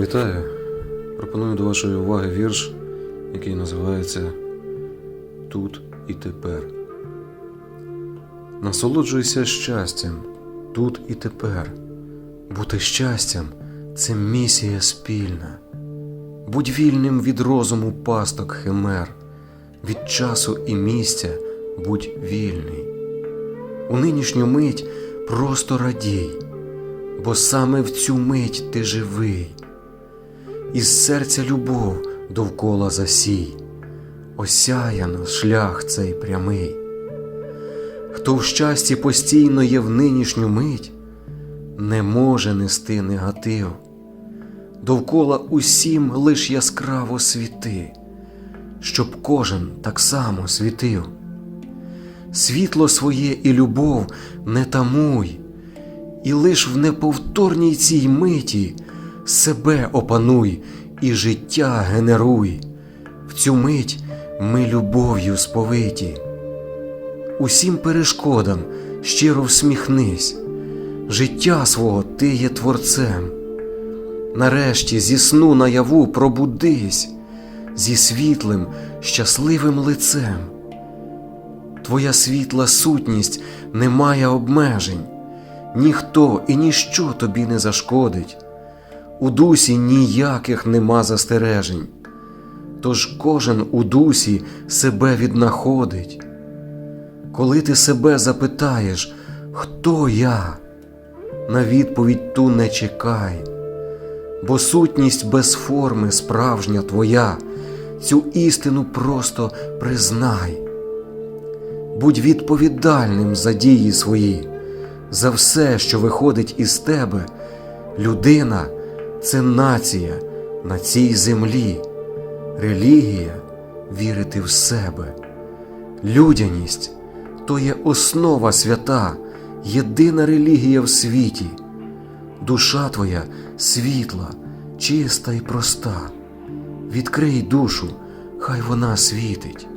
Вітаю! Пропоную до вашої уваги вірш, який називається Тут і тепер. Насолоджуйся щастям тут і тепер. Бути щастям це місія спільна. Будь вільним від розуму пасток химер, від часу і місця будь вільний. У нинішню мить просто радій, бо саме в цю мить ти живий. Із серця любов довкола засій, осяяно шлях цей прямий. Хто в щасті постійно є в нинішню мить, не може нести негатив. Довкола усім лиш яскраво світи, щоб кожен так само світив. Світло своє і любов не тамуй, і лиш в неповторній цій миті себе опануй і життя генеруй. В цю мить ми любов'ю сповиті. Усім перешкодам щиро всміхнись, життя свого ти є творцем. Нарешті зі сну наяву пробудись зі світлим, щасливим лицем. Твоя світла сутність не має обмежень, ніхто і ніщо тобі не зашкодить, у дусі ніяких нема застережень, тож кожен у дусі себе віднаходить. Коли ти себе запитаєш, хто я, на відповідь ту не чекай, бо сутність без форми справжня твоя, цю істину просто признай. Будь відповідальним за дії свої, за все, що виходить із тебе. Людина це нація на цій землі, релігія вірити в себе. Людяність то є основа свята, єдина релігія в світі. Душа твоя світла, чиста і проста. Відкрий душу, хай вона світить.